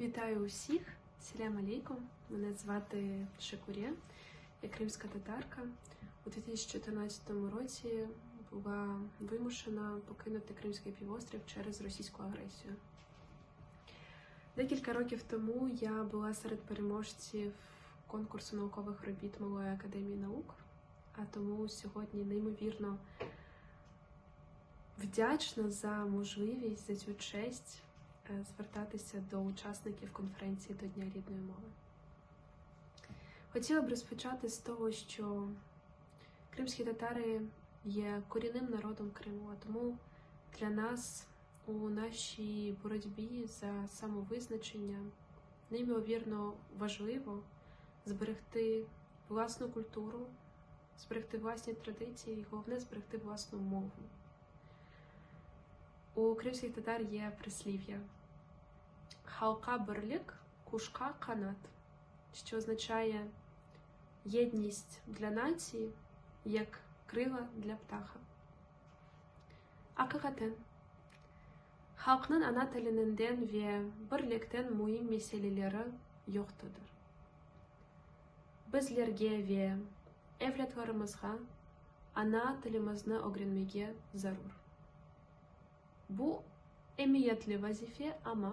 Вітаю усіх! Селям алейкум! Мене звати Шекурє, я кримська татарка. У 2014 році була вимушена покинути Кримський півострів через російську агресію. Декілька років тому я була серед переможців конкурсу наукових робіт Малої академії наук, а тому сьогодні неймовірно вдячна за можливість, за цю честь звертатися до учасників конференції до Дня рідної мови. Хотіла б розпочати з того, що кримські татари є корінним народом Криму, а тому для нас у нашій боротьбі за самовизначення неймовірно важливо зберегти власну культуру, зберегти власні традиції і головне зберегти власну мову. У кримських татар є прислів'я Халка берлік, кушка канат, що означає єдність для нації як крила для птаха. Акакатен. Халқның ана тілінінден ве бірліктен мұйым меселелері жоқтыдыр. Біздерге ве евлятларымызға ана тілімізді öğrenmеге зарур. Bu emniyetli vazife ama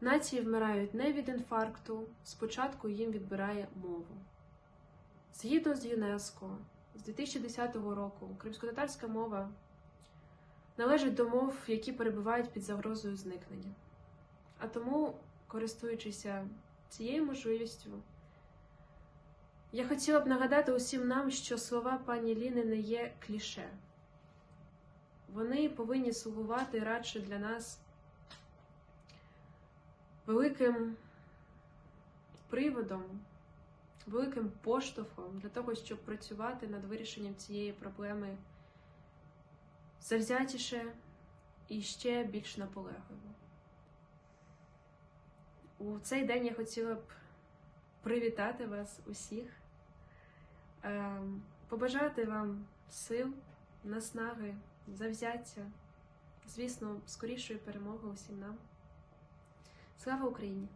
Нації вмирають не від інфаркту, спочатку їм відбирає мову. Згідно з ЮНЕСКО, з 2010 року кримськотатарська мова належить до мов, які перебувають під загрозою зникнення. А тому, користуючися цією можливістю, я хотіла б нагадати усім нам, що слова пані Ліни не є кліше. Вони повинні слугувати радше для нас великим приводом, великим поштовхом для того, щоб працювати над вирішенням цієї проблеми завзятіше і ще більш наполегливо. У цей день я хотіла б привітати вас усіх, ем, побажати вам сил, наснаги, завзяття, звісно, скорішої перемоги усім нам. Слава Україні!